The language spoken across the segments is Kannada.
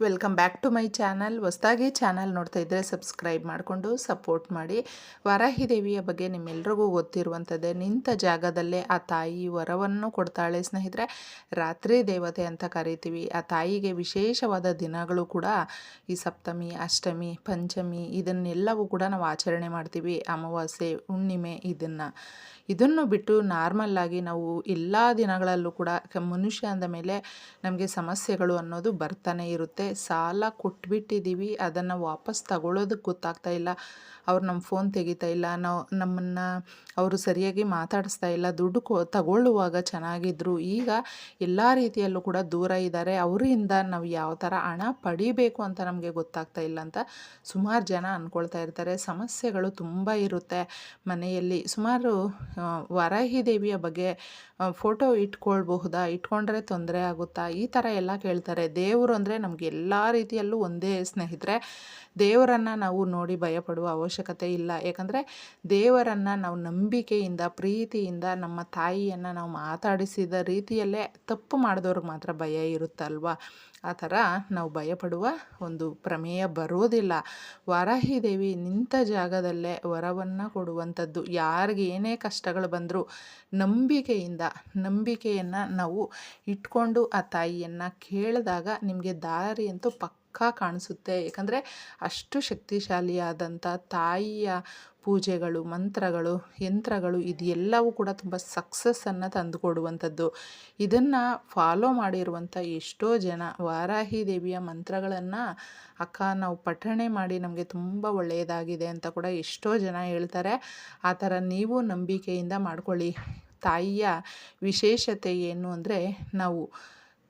Welcome back to my channel. ಹೊಸದಾಗಿ ಚಾನಲ್ ನೋಡ್ತಾ ಇದ್ದರೆ ಸಬ್ಸ್ಕ್ರೈಬ್ ಮಾಡಿಕೊಂಡು ಸಪೋರ್ಟ್ ಮಾಡಿ. ವರಾಹಿ ದೇವಿಯ ಬಗ್ಗೆ ನಿಮ್ಮೆಲ್ರಿಗೂ ಗೊತ್ತಿರುವಂಥದ್ದೇ, ನಿಂತ ಜಾಗದಲ್ಲೇ ಆ ತಾಯಿ ವರವನ್ನು ಕೊಡ್ತಾಳೆ ಸ್ನೇಹಿತರೆ. ರಾತ್ರಿ ದೇವತೆ ಅಂತ ಕರಿತೀವಿ. ಆ ತಾಯಿಗೆ ವಿಶೇಷವಾದ ದಿನಗಳು ಕೂಡ ಈ ಸಪ್ತಮಿ, ಅಷ್ಟಮಿ, ಪಂಚಮಿ ಇದನ್ನೆಲ್ಲವೂ ಕೂಡ ನಾವು ಆಚರಣೆ ಮಾಡ್ತೀವಿ. ಅಮಾವಾಸ್ಯೆ, ಹುಣ್ಣಿಮೆ ಇದನ್ನು. ಇದನ್ನು ಬಿಟ್ಟು ನಾರ್ಮಲ್ಲಾಗಿ ನಾವು ಎಲ್ಲ ದಿನಗಳಲ್ಲೂ ಕೂಡ ಮನುಷ್ಯ ಅಂದ ಮೇಲೆ ನಮಗೆ ಸಮಸ್ಯೆಗಳು ಅನ್ನೋದು ಬರ್ತಾನೆ ಇರುತ್ತೆ. ಸಾಲ ಕೊಟ್ಬಿಟ್ಟಿದ್ದೀವಿ, ಅದನ್ನು ವಾಪಸ್ ತಗೊಳ್ಳೋದಕ್ಕೆ ಗೊತ್ತಾಗ್ತಾ ಇಲ್ಲ. ಅವ್ರು ನಮ್ಮ ಫೋನ್ ತೆಗಿತಾ ಇಲ್ಲ, ನಾವು ನಮ್ಮನ್ನು ಅವರು ಸರಿಯಾಗಿ ಮಾತಾಡಿಸ್ತಾ ಇಲ್ಲ, ದುಡ್ಡು ಕೊ ತಗೊಳ್ಳುವಾಗ ಚೆನ್ನಾಗಿದ್ದರು ಈಗ ಎಲ್ಲ ರೀತಿಯಲ್ಲೂ ಕೂಡ ದೂರ ಇದ್ದಾರೆ. ಅವರಿಂದ ನಾವು ಯಾವ ಥರ ಹಣ ಪಡಿಬೇಕು ಅಂತ ನಮಗೆ ಗೊತ್ತಾಗ್ತಾ ಇಲ್ಲ ಅಂತ ಸುಮಾರು ಜನ ಅಂದ್ಕೊಳ್ತಾ ಇರ್ತಾರೆ. ಸಮಸ್ಯೆಗಳು ತುಂಬ ಇರುತ್ತೆ ಮನೆಯಲ್ಲಿ. ಸುಮಾರು ಆ, ವರಾಹಿ ದೇವಿಯ ಬಗ್ಗೆ ಫೋಟೋ ಇಟ್ಕೊಳ್ಬಹುದಾ? ಇಟ್ಕೊಂಡ್ರೆ ತೊಂದರೆ ಆಗುತ್ತಾ? ಈ ಥರ ಎಲ್ಲ ಕೇಳ್ತಾರೆ. ದೇವರು ಅಂದರೆ ನಮಗೆ ಎಲ್ಲ ರೀತಿಯಲ್ಲೂ ಒಂದೇ ಸ್ನೇಹಿತರೆ. ದೇವರನ್ನು ನಾವು ನೋಡಿ ಭಯಪಡುವ ಅವಶ್ಯಕತೆ ಇಲ್ಲ. ಯಾಕಂದರೆ ದೇವರನ್ನು ನಾವು ನಂಬಿಕೆಯಿಂದ ಪ್ರೀತಿಯಿಂದ ನಮ್ಮ ತಾಯಿಯನ್ನು ನಾವು ಮಾತಾಡಿಸಿದ ರೀತಿಯಲ್ಲೇ ತಪ್ಪು ಮಾಡಿದವ್ರಿಗೆ ಮಾತ್ರ ಭಯ ಇರುತ್ತಲ್ವ? ಆ ಥರ ನಾವು ಭಯಪಡುವ ಒಂದು ಪ್ರಮೇಯ ಬರೋದಿಲ್ಲ. ವಾರಾಹಿ ದೇವಿ ನಿಂತ ಜಾಗದಲ್ಲೇ ವರವನ್ನು ಕೊಡುವಂಥದ್ದು. ಯಾರಿಗೆ ಏನೇ ಕಷ್ಟಗಳು ಬಂದರೂ ನಂಬಿಕೆಯಿಂದ, ನಂಬಿಕೆಯನ್ನು ನಾವು ಇಟ್ಕೊಂಡು ಆ ತಾಯಿಯನ್ನು ಕೇಳಿದಾಗ ನಿಮಗೆ ದಾರಿ ಅಂತೂ ಪಕ್ಕಾ ಕಾಣಿಸುತ್ತೆ. ಯಾಕಂದರೆ ಅಷ್ಟು ಶಕ್ತಿಶಾಲಿಯಾದಂಥ ತಾಯಿಯ ಪೂಜೆಗಳು, ಮಂತ್ರಗಳು, ಯಂತ್ರಗಳು ಇದೆಲ್ಲವೂ ಕೂಡ ತುಂಬ ಸಕ್ಸಸ್ಸನ್ನು ತಂದುಕೊಡುವಂಥದ್ದು. ಇದನ್ನು ಫಾಲೋ ಮಾಡಿರುವಂಥ ಎಷ್ಟೋ ಜನ ವಾರಾಹಿ ದೇವಿಯ ಮಂತ್ರಗಳನ್ನು, ಅಕ್ಕ, ನಾವು ಪಠಣೆ ಮಾಡಿ ನಮಗೆ ತುಂಬ ಒಳ್ಳೆಯದಾಗಿದೆ ಅಂತ ಕೂಡ ಎಷ್ಟೋ ಜನ ಹೇಳ್ತಾರೆ. ಆ ಥರ ನೀವು ನಂಬಿಕೆಯಿಂದ ಮಾಡ್ಕೊಳ್ಳಿ. ತಾಯಿಯ ವಿಶೇಷತೆ ಏನು ಅಂದರೆ ನಾವು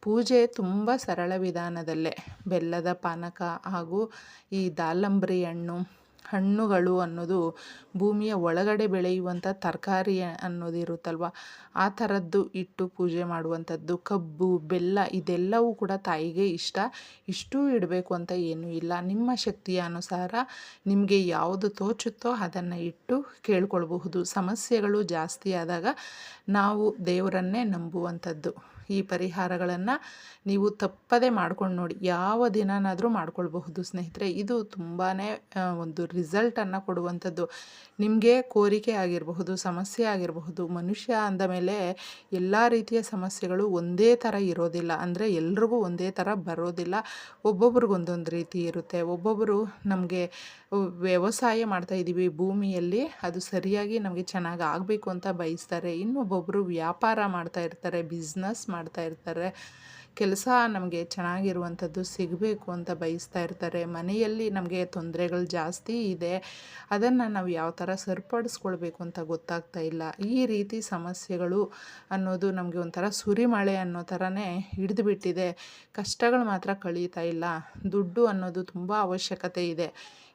ಪೂಜೆ ತುಂಬ ಸರಳ ವಿಧಾನದಲ್ಲೇ. ಬೆಲ್ಲದ ಪಾನಕ ಹಾಗೂ ಈ ದಾಳಂಬ್ರಿ ಹಣ್ಣು, ಹಣ್ಣುಗಳು ಅನ್ನೋದು ಭೂಮಿಯ ಒಳಗಡೆ ಬೆಳೆಯುವಂಥ ತರಕಾರಿ ಅನ್ನೋದು ಇರುತ್ತಲ್ವ? ಆ ಥರದ್ದು ಇಟ್ಟು ಪೂಜೆ ಮಾಡುವಂಥದ್ದು, ಕಬ್ಬು, ಬೆಲ್ಲ ಇದೆಲ್ಲವೂ ಕೂಡ ತಾಯಿಗೆ ಇಷ್ಟ. ಇಷ್ಟೂ ಇಡಬೇಕು ಅಂತ ಏನೂ ಇಲ್ಲ. ನಿಮ್ಮ ಶಕ್ತಿಯ ಅನುಸಾರ ನಿಮಗೆ ಯಾವುದು ತೋಚುತ್ತೋ ಅದನ್ನು ಇಟ್ಟು ಕೇಳ್ಕೊಳ್ಬಹುದು. ಸಮಸ್ಯೆಗಳು ಜಾಸ್ತಿ ಆದಾಗ ನಾವು ದೇವರನ್ನೇ ನಂಬುವಂಥದ್ದು. ಈ ಪರಿಹಾರಗಳನ್ನು ನೀವು ತಪ್ಪದೇ ಮಾಡ್ಕೊಂಡು ನೋಡಿ, ಯಾವ ದಿನನಾದರೂ ಮಾಡ್ಕೊಳ್ಬಹುದು ಸ್ನೇಹಿತರೆ. ಇದು ತುಂಬಾ ಒಂದು ರಿಸಲ್ಟನ್ನು ಕೊಡುವಂಥದ್ದು. ನಿಮಗೆ ಕೋರಿಕೆ ಆಗಿರಬಹುದು, ಸಮಸ್ಯೆ ಆಗಿರಬಹುದು, ಮನುಷ್ಯ ಅಂದ ಮೇಲೆ ಎಲ್ಲ ರೀತಿಯ ಸಮಸ್ಯೆಗಳು ಒಂದೇ ಥರ ಇರೋದಿಲ್ಲ. ಅಂದರೆ ಎಲ್ರಿಗೂ ಒಂದೇ ಥರ ಬರೋದಿಲ್ಲ. ಒಬ್ಬೊಬ್ರಿಗೆ ಒಂದೊಂದು ರೀತಿ ಇರುತ್ತೆ. ಒಬ್ಬೊಬ್ಬರು ನಮಗೆ ವ್ಯವಸಾಯ ಮಾಡ್ತಾ ಇದ್ದೀವಿ ಭೂಮಿಯಲ್ಲಿ ಅದು ಸರಿಯಾಗಿ ನಮಗೆ ಚೆನ್ನಾಗಿ ಆಗಬೇಕು ಅಂತ ಬಯಸ್ತಾರೆ. ಇನ್ನೊಬ್ಬೊಬ್ಬರು ವ್ಯಾಪಾರ ಮಾಡ್ತಾ ಇರ್ತಾರೆ ಬಿಸ್ನೆಸ್ ಮಾಡ್ತಾ ಇರ್ತಾರೆ. ಕೆಲಸ ನಮಗೆ ಚೆನ್ನಾಗಿರುವಂಥದ್ದು ಸಿಗಬೇಕು ಅಂತ ಬಯಸ್ತಾ ಇರ್ತಾರೆ. ಮನೆಯಲ್ಲಿ ನಮಗೆ ತೊಂದರೆಗಳು ಜಾಸ್ತಿ ಇದೆ. ಅದನ್ನು ನಾವು ಯಾವ ಥರ ಸರಿಪಡಿಸ್ಕೊಳ್ಬೇಕು ಅಂತ ಗೊತ್ತಾಗ್ತಾ ಇಲ್ಲ. ಈ ರೀತಿ ಸಮಸ್ಯೆಗಳು ಅನ್ನೋದು ನಮಗೆ ಒಂಥರ ಸುರಿಮಳೆ ಅನ್ನೋ ಥರನೇ ಹಿಡಿದುಬಿಟ್ಟಿದೆ. ಕಷ್ಟಗಳು ಮಾತ್ರ ಕಳೀತಾ ಇಲ್ಲ. ದುಡ್ಡು ಅನ್ನೋದು ತುಂಬ ಅವಶ್ಯಕತೆ ಇದೆ.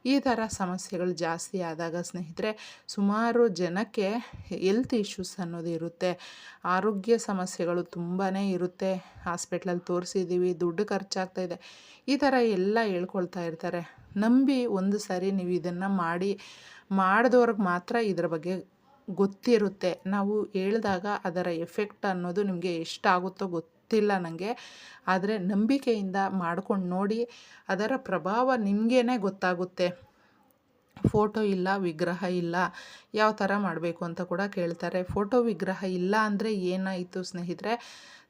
ಈ ಥರ ಸಮಸ್ಯೆಗಳು ಜಾಸ್ತಿ ಆದಾಗ ಸ್ನೇಹಿತರೆ, ಸುಮಾರು ಜನಕ್ಕೆ ಹೆಲ್ತ್ ಇಶ್ಯೂಸ್ ಅನ್ನೋದು ಇರುತ್ತೆ. ಆರೋಗ್ಯ ಸಮಸ್ಯೆಗಳು ತುಂಬಾ ಇರುತ್ತೆ. ಹಾಸ್ಪಿಟ್ಲಲ್ಲಿ ತೋರಿಸಿದ್ದೀವಿ ದುಡ್ಡು ಖರ್ಚಾಗ್ತಾ ಇದೆ. ಈ ಥರ ಎಲ್ಲ ಹೇಳ್ಕೊಳ್ತಾ ಇರ್ತಾರೆ. ನಂಬಿ ಒಂದು ಸಾರಿ ನೀವು ಇದನ್ನು ಮಾಡಿ, ಮಾಡಿದವ್ರಿಗೆ ಮಾತ್ರ ಇದರ ಬಗ್ಗೆ ಗೊತ್ತಿರುತ್ತೆ. ನಾವು ಹೇಳಿದಾಗ ಅದರ ಎಫೆಕ್ಟ್ ಅನ್ನೋದು ನಿಮಗೆ ಎಷ್ಟಾಗುತ್ತೋ ಗೊತ್ತಿಲ್ಲ ನನಗೆ ಆದರೆ ನಂಬಿಕೆಯಿಂದ ಮಾಡ್ಕೊಂಡು ನೋಡಿ ಅದರ ಪ್ರಭಾವ ನಿಮಗೇ ಗೊತ್ತಾಗುತ್ತೆ. ಫೋಟೋ ಇಲ್ಲ, ವಿಗ್ರಹ ಇಲ್ಲ, ಯಾವ ಥರ ಮಾಡಬೇಕು ಅಂತ ಕೂಡ ಕೇಳ್ತಾರೆ. ಫೋಟೋ, ವಿಗ್ರಹ ಇಲ್ಲ ಅಂದರೆ ಏನಾಯಿತು ಸ್ನೇಹಿತರೆ?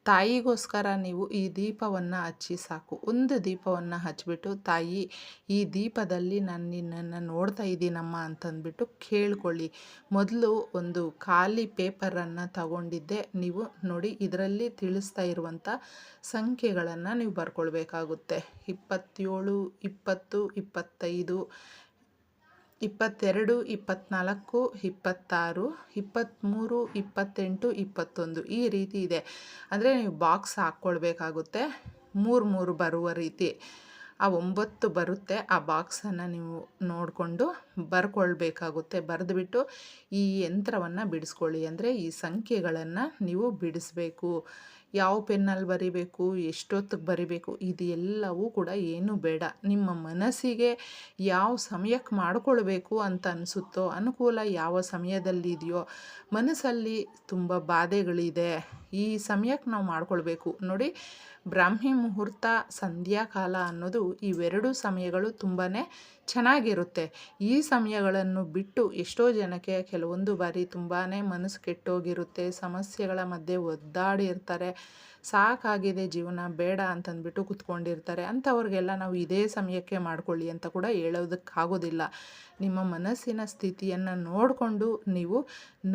ತಾಯಿಗೋಸ್ಕರ ನೀವು ಈ ದೀಪವನ್ನು ಹಚ್ಚಿ ಸಾಕು. ಒಂದು ದೀಪವನ್ನು ಹಚ್ಚಿಬಿಟ್ಟು ತಾಯಿ, ಈ ದೀಪದಲ್ಲಿ ನಾನು, ನಿನ್ನನ್ನು ನೋಡ್ತಾ ಇದ್ದೀನಮ್ಮ ಅಂತಂದ್ಬಿಟ್ಟು ಕೇಳ್ಕೊಳ್ಳಿ. ಮೊದಲು ಒಂದು ಖಾಲಿ ಪೇಪರನ್ನು ತಗೊಂಡಿದ್ದೆ. ನೀವು ನೋಡಿ, ಇದರಲ್ಲಿ ತಿಳಿಸ್ತಾ ಇರುವಂಥ ಸಂಖ್ಯೆಗಳನ್ನು ನೀವು ಬರ್ಕೊಳ್ಬೇಕಾಗುತ್ತೆ. ಇಪ್ಪತ್ತೇಳು, ಇಪ್ಪತ್ತು, ಇಪ್ಪತ್ತೈದು ಇಪ್ಪತ್ತೆರಡು ಇಪ್ಪತ್ತ್ನಾಲ್ಕು ಇಪ್ಪತ್ತಾರು ಇಪ್ಪತ್ತ್ಮೂರು ಇಪ್ಪತ್ತೆಂಟು, ಇಪ್ಪತ್ತೊಂದು ಈ ರೀತಿ ಇದೆ. ಅಂದರೆ ನೀವು ಬಾಕ್ಸ್ ಹಾಕ್ಕೊಳ್ಬೇಕಾಗುತ್ತೆ. ಮೂರು ಮೂರು ಬರುವ ರೀತಿ. ಆ ಒಂಬತ್ತು ಬರುತ್ತೆ. ಆ ಬಾಕ್ಸನ್ನು ನೀವು ನೋಡಿಕೊಂಡು ಬರ್ಕೊಳ್ಬೇಕಾಗುತ್ತೆ. ಬರೆದುಬಿಟ್ಟು ಈ ಯಂತ್ರವನ್ನು ಬಿಡಿಸ್ಕೊಳ್ಳಿ. ಅಂದರೆ ಈ ಸಂಖ್ಯೆಗಳನ್ನು ನೀವು ಬಿಡಿಸ್ಬೇಕು. ಯಾವ ಪೆನ್ನಲ್ಲಿ ಬರಿಬೇಕು, ಎಷ್ಟೊತ್ತಿಗೆ ಬರಿಬೇಕು ಇದು ಎಲ್ಲವೂ ಕೂಡ ಏನೂ ಬೇಡ. ನಿಮ್ಮ ಮನಸ್ಸಿಗೆ ಯಾವ ಸಮಯಕ್ಕೆ ಮಾಡಿಕೊಳ್ಬೇಕು ಅಂತ ಅನಿಸುತ್ತೋ, ಅನುಕೂಲ ಯಾವ ಸಮಯದಲ್ಲಿ ಇದೆಯೋ, ಮನಸ್ಸಲ್ಲಿ ತುಂಬ ಬಾಧೆಗಳಿದೆ, ಈ ಸಮಯಕ್ಕೆ ನಾವು ಮಾಡಿಕೊಳ್ಬೇಕು. ನೋಡಿ, ಬ್ರಾಹ್ಮಿ ಮುಹೂರ್ತ, ಸಂಧ್ಯಾಕಾಲ ಅನ್ನೋದು ಇವೆರಡು ಸಮಯಗಳು ತುಂಬಾ ಚೆನ್ನಾಗಿರುತ್ತೆ. ಈ ಸಮಯಗಳನ್ನು ಬಿಟ್ಟು ಎಷ್ಟೋ ಜನಕ್ಕೆ ಕೆಲವೊಂದು ಬಾರಿ ತುಂಬಾ ಮನಸ್ಸು ಕೆಟ್ಟೋಗಿರುತ್ತೆ, ಸಮಸ್ಯೆಗಳ ಮಧ್ಯೆ ಒದ್ದಾಡಿರ್ತಾರೆ ಸಾಕಾಗಿದೆ ಜೀವನ, ಬೇಡ ಅಂತಂದ್ಬಿಟ್ಟು ಕುತ್ಕೊಂಡಿರ್ತಾರೆ. ಅಂಥವ್ರಿಗೆಲ್ಲ ನಾವು ಇದೇ ಸಮಯಕ್ಕೆ ಮಾಡ್ಕೊಳ್ಳಿ ಅಂತ ಕೂಡ ಹೇಳೋದಕ್ಕಾಗೋದಿಲ್ಲ. ನಿಮ್ಮ ಮನಸ್ಸಿನ ಸ್ಥಿತಿಯನ್ನು ನೋಡಿಕೊಂಡು ನೀವು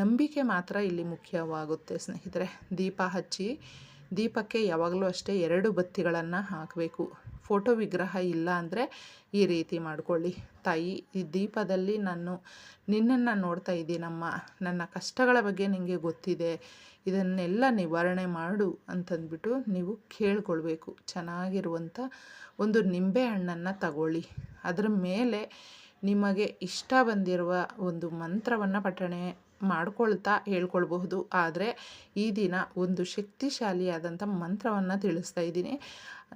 ನಂಬಿಕೆ ಮಾತ್ರ ಇಲ್ಲಿ ಮುಖ್ಯವಾಗುತ್ತೆ ಸ್ನೇಹಿತರೆ. ದೀಪ ಹಚ್ಚಿ ದೀಪಕ್ಕೆ ಯಾವಾಗಲೂ ಅಷ್ಟೇ ಎರಡು ಬತ್ತಿಗಳನ್ನು ಹಾಕಬೇಕು. ಫೋಟೋ ವಿಗ್ರಹ ಇಲ್ಲ ಅಂದರೆ ಈ ರೀತಿ ಮಾಡ್ಕೊಳ್ಳಿ. ತಾಯಿ, ಈ ದೀಪದಲ್ಲಿ ನಾನು ನಿನ್ನನ್ನು ನೋಡ್ತಾ ಇದ್ದೀನಮ್ಮ. ನನ್ನ ಕಷ್ಟಗಳ ಬಗ್ಗೆ ನಿಮಗೆ ಗೊತ್ತಿದೆ. ಇದನ್ನೆಲ್ಲ ನಿವಾರಣೆ ಮಾಡು ಅಂತಂದ್ಬಿಟ್ಟು ನೀವು ಕೇಳ್ಕೊಳ್ಬೇಕು. ಚೆನ್ನಾಗಿರುವಂಥ ಒಂದು ನಿಂಬೆ ಹಣ್ಣನ್ನು ತಗೊಳ್ಳಿ. ಅದರ ಮೇಲೆ ನಿಮಗೆ ಇಷ್ಟ ಬಂದಿರುವ ಒಂದು ಮಂತ್ರವನ್ನು ಪಠಣೆ. ಮಾಡ್ಕೊಳ್ತಾ ಹೇಳ್ಕೊಳ್ಬಹುದು. ಆದರೆ ಈ ದಿನ ಒಂದು ಶಕ್ತಿಶಾಲಿಯಾದಂಥ ಮಂತ್ರವನ್ನು ತಿಳಿಸ್ತಾ ಇದ್ದೀನಿ.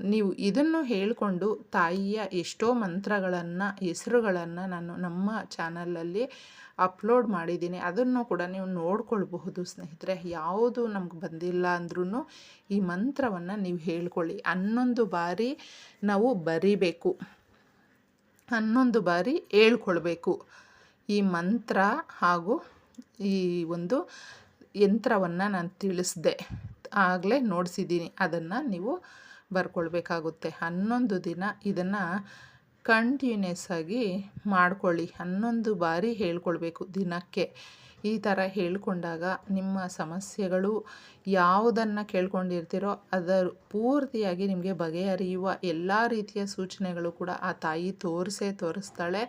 ನೀವು ಇದನ್ನು ಹೇಳಿಕೊಂಡು ತಾಯಿಯ ಎಷ್ಟೋ ಮಂತ್ರಗಳನ್ನು, ಹೆಸರುಗಳನ್ನು ನಾನು ನಮ್ಮ ಚಾನಲಲ್ಲಿ ಅಪ್ಲೋಡ್ ಮಾಡಿದ್ದೀನಿ. ಅದನ್ನು ಕೂಡ ನೀವು ನೋಡ್ಕೊಳ್ಬಹುದು ಸ್ನೇಹಿತರೆ. ಯಾವುದು ನಮ್ಗೆ ಬಂದಿಲ್ಲ ಅಂದ್ರೂ ಈ ಮಂತ್ರವನ್ನು ನೀವು ಹೇಳ್ಕೊಳ್ಳಿ. ಹನ್ನೊಂದು ಬಾರಿ ನಾವು ಬರಿಬೇಕು. ಹನ್ನೊಂದು ಬಾರಿ ಹೇಳ್ಕೊಳ್ಬೇಕು. ಈ ಮಂತ್ರ ಹಾಗೂ ಈ ಒಂದು ಯಂತ್ರವನ್ನು ನಾನು ತಿಳಿಸಿದೆ. ಆಗಲೇ ನೋಡಿಸಿದ್ದೀನಿ ಅದನ್ನು ನೀವು ಬರ್ಕೊಳ್ಬೇಕಾಗುತ್ತೆ. ಹನ್ನೊಂದು ದಿನ ಇದನ್ನು ಕಂಟಿನ್ಯೂಸ್ ಆಗಿ ಮಾಡ್ಕೊಳ್ಳಿ. ಹನ್ನೊಂದು ಬಾರಿ ಹೇಳ್ಕೊಳ್ಬೇಕು ದಿನಕ್ಕೆ. ಈ ಥರ ಹೇಳಿಕೊಂಡಾಗ ನಿಮ್ಮ ಸಮಸ್ಯೆಗಳು ಯಾವುದನ್ನು ಕೇಳ್ಕೊಂಡಿರ್ತೀರೋ ಅದರ ಪೂರ್ತಿಯಾಗಿ ನಿಮಗೆ ಬಗೆಹರಿಯುವ ಎಲ್ಲ ರೀತಿಯ ಸೂಚನೆಗಳು ಕೂಡ ಆ ತಾಯಿ ತೋರಿಸೇ ತೋರಿಸ್ತಾಳೆ.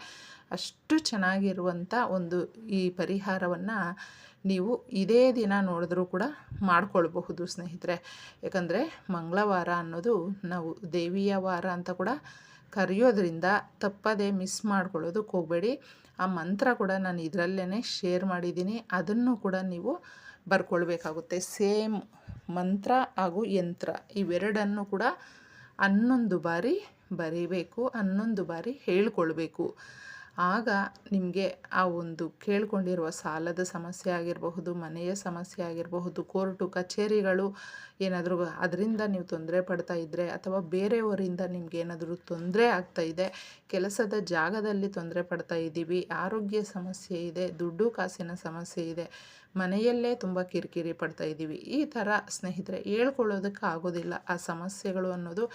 ಅಷ್ಟು ಚೆನ್ನಾಗಿರುವಂಥ ಒಂದು ಈ ಪರಿಹಾರವನ್ನು ನೀವು ಇದೇ ದಿನ ನೋಡಿದ್ರೂ ಕೂಡ ಮಾಡಿಕೊಳ್ಬಹುದು ಸ್ನೇಹಿತರೆ. ಯಾಕಂದರೆ ಮಂಗಳವಾರ ಅನ್ನೋದು ನಾವು ದೇವಿಯ ವಾರ ಅಂತ ಕೂಡ ಕರೆಯೋದ್ರಿಂದ ತಪ್ಪದೆ ಮಿಸ್ ಮಾಡ್ಕೊಳ್ಳೋದಕ್ಕೆ ಹೋಗಬೇಡಿ. ಆ ಮಂತ್ರ ಕೂಡ ನಾನು ಇದರಲ್ಲೇ ಶೇರ್ ಮಾಡಿದ್ದೀನಿ. ಅದನ್ನು ಕೂಡ ನೀವು ಬರ್ಕೊಳ್ಬೇಕಾಗುತ್ತೆ. ಸೇಮ್ ಮಂತ್ರ ಹಾಗೂ ಯಂತ್ರ ಇವೆರಡನ್ನು ಕೂಡ ಹನ್ನೊಂದು ಬಾರಿ ಬರೀಬೇಕು, ಹನ್ನೊಂದು ಬಾರಿ ಹೇಳ್ಕೊಳ್ಬೇಕು. ಆಗ ನಿಮಗೆ ಆ ಒಂದು ಕೇಳಿಕೊಂಡಿರುವ ಸಾಲದ ಸಮಸ್ಯೆ ಆಗಿರಬಹುದು, ಮನೆಯ ಸಮಸ್ಯೆ ಆಗಿರಬಹುದು, ಕೋರ್ಟು, ಕಚೇರಿಗಳು ಏನಾದರೂ ಅದರಿಂದ ನೀವು ತೊಂದರೆ ಪಡ್ತಾ ಇದ್ದರೆ ಅಥವಾ ಬೇರೆಯವರಿಂದ ನಿಮ್ಗೆ ಏನಾದರೂ ತೊಂದರೆ ಆಗ್ತಾ ಇದೆ, ಕೆಲಸದ ಜಾಗದಲ್ಲಿ ತೊಂದರೆ ಪಡ್ತಾ ಇದ್ದೀವಿ ಆರೋಗ್ಯ ಸಮಸ್ಯೆ ಇದೆ, ದುಡ್ಡು, ಕಾಸಿನ ಸಮಸ್ಯೆ ಇದೆ ಮನೆಯಲ್ಲೇ ತುಂಬ ಕಿರಿಕಿರಿ ಪಡ್ತಾ ಇದ್ದೀವಿ. ಈ ಥರ ಸ್ನೇಹಿತರೆ ಹೇಳ್ಕೊಳ್ಳೋದಕ್ಕೆ ಆಗೋದಿಲ್ಲ. ಆ ಸಮಸ್ಯೆಗಳು ಅನ್ನೋದು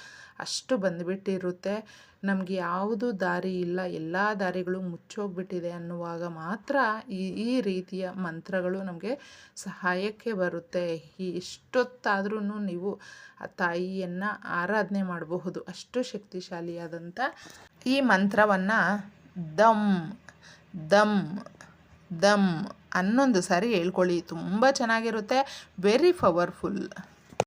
ಅಷ್ಟು ಬಂದುಬಿಟ್ಟಿರುತ್ತೆ. ನಮಗೆ ಯಾವುದು ದಾರಿ ಇಲ್ಲ. ಎಲ್ಲ ದಾರಿಗಳು ಮುಚ್ಚೋಗ್ಬಿಟ್ಟಿದೆ ಅನ್ನುವಾಗ ಮಾತ್ರ ಈ ಈ ರೀತಿಯ ಮಂತ್ರಗಳು ನಮಗೆ ಸಹಾಯಕ್ಕೆ ಬರುತ್ತೆ. ಎಷ್ಟೊತ್ತಾದ್ರೂ ನೀವು ಆ ತಾಯಿಯನ್ನು ಆರಾಧನೆ ಮಾಡಬಹುದು. ಅಷ್ಟು ಶಕ್ತಿಶಾಲಿಯಾದಂಥ ಈ ಮಂತ್ರವನ್ನು ದಮ್ ದಮ್ ದಮ್ ಹನ್ನೊಂದು ಸಾರಿ ಹೇಳ್ಕೊಳ್ಳಿ. ತುಂಬ ಚೆನ್ನಾಗಿರುತ್ತೆ. Very powerful